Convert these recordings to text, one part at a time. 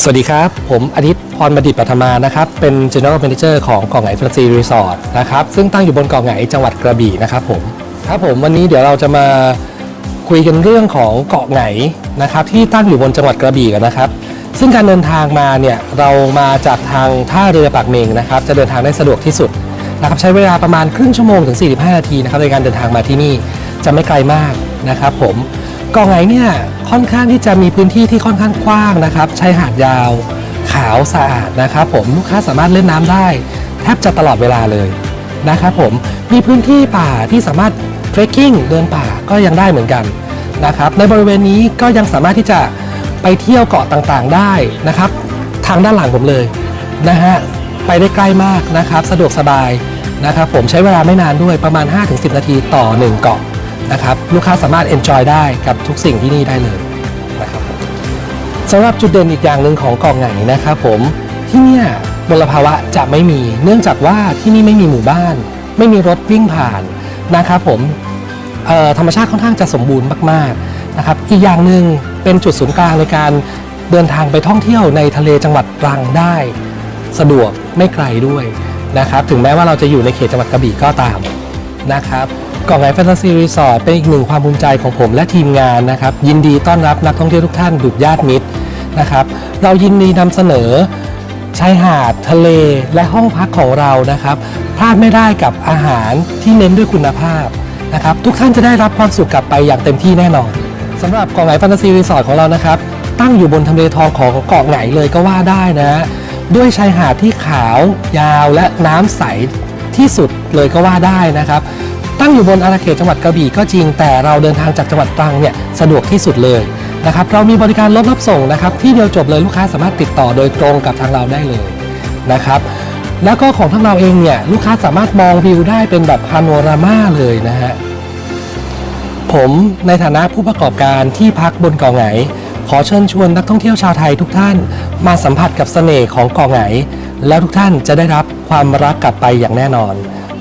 สวัสดีครับ ผมอาทิตย์พรบัณฑิตปัทมานะครับ เป็น General Manager ของเกาะไหงแฟนซีรีสอร์ทนะครับ ซึ่งตั้งอยู่บนเกาะไหงจังหวัดกระบี่นะครับผมครับผมวันนี้เดี๋ยวเราจะมาคุยกันเรื่องของเกาะไหงนะครับที่ตั้งอยู่บนจังหวัดกระบี่กันนะครับ ซึ่งการเดินทางมาเนี่ยเรามาจากทางท่าเรือปากเมงนะครับ จะเดินทางได้สะดวกที่สุดนะครับใช้เวลาประมาณครึ่งชั่วโมงถึง 45 นาทีนะครับในการเดินทางมาที่นี่จะไม่ไกลมากนะครับผม กาะไหงเนี่ยค่อนข้างที่จะมีพื้นที่ที่ค่อนข้างกว้างนะครับชายหาดยาว ขาวสะอาดนะครับผมลูกค้าสามารถเล่นน้ำได้ แทบจะตลอดเวลาเลยนะครับผมมีพื้นที่ป่าที่สามารถเทรคกิ้งเดินป่าก็ยังได้เหมือนกันนะครับในบริเวณนี้ก็ยังสามารถที่จะไปเที่ยวเกาะต่างๆได้นะครับ ทางด้านหลังผมเลยนะฮะไปได้ใกล้มากนะครับ สะดวกสบายนะครับผมใช้เวลาไม่นานด้วยประมาณ 5-10 นาทีต่อ 1 เกาะ นะครับลูกค้าสามารถ enjoy ได้กับทุกสิ่งที่นี่ได้เลยนะครับผมสำหรับจุดเด่นอีกอย่างหนึ่งของเกาะไหงนะครับผมที่เนี่ยมลภาวะจะไม่มี เนื่องจากว่าที่นี่ไม่มีหมู่บ้าน ไม่มีรถวิ่งผ่านนะครับผมธรรมชาติค่อนข้างจะสมบูรณ์มากๆนะครับอีกอย่างหนึ่งเป็นจุดศูนย์กลางในการเดินทางไปท่องเที่ยวในทะเลจังหวัดตรังได้ สะดวกไม่ไกลด้วยนะครับถึงแม้ว่าเราจะอยู่ในเขตจังหวัดกระบี่ก็ตามนะครับ เกาะไหงแฟนตาซีรีสอร์ทเป็นอีกหนึ่งความภูมิใจของผมและทีมงานนะครับยินดีต้อนรับนักท่องเที่ยวทุกท่านดุจญาติมิตรนะครับเรายินดีนำเสนอชายหาดทะเลและห้องพักของเรานะครับพลาดไม่ได้กับอาหารที่เน้นด้วยคุณภาพนะครับทุกท่านจะได้รับความสุขกลับไปอย่างเต็มที่แน่นอนสำหรับเกาะไหงแฟนตาซีรีสอร์ทของเรานะครับตั้งอยู่บนทำเลทองของเกาะไหงเลยก็ว่าได้นะ ด้วยชายหาดที่ขาวยาวและน้ำใสที่สุดเลยก็ว่าได้นะครับ ตั้งอยู่บนอาณาเขตจังหวัดกระบี่ก็จริงแต่เราเดินทางจากจังหวัดตรังเนี่ยสะดวกที่สุดเลยนะครับเรามีบริการรถรับส่งนะครับที่เดียวจบเลยลูกค้าสามารถติดต่อโดยตรงกับทางเราได้เลยนะครับแล้วก็ของทางเราเองเนี่ยลูกค้าสามารถมองวิวได้เป็นแบบพาโนรามาเลยนะฮะผมในฐานะผู้ประกอบการที่พักบนเกาะไหงขอเชิญชวนนักท่องเที่ยวชาวไทยทุกท่านมาสัมผัสกับเสน่ห์ของเกาะไหงแล้วทุกท่านจะได้รับความรักกลับไปอย่างแน่นอน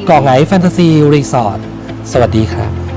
เกาะไหงแฟนตาซีรีสอร์ท สวัสดีครับ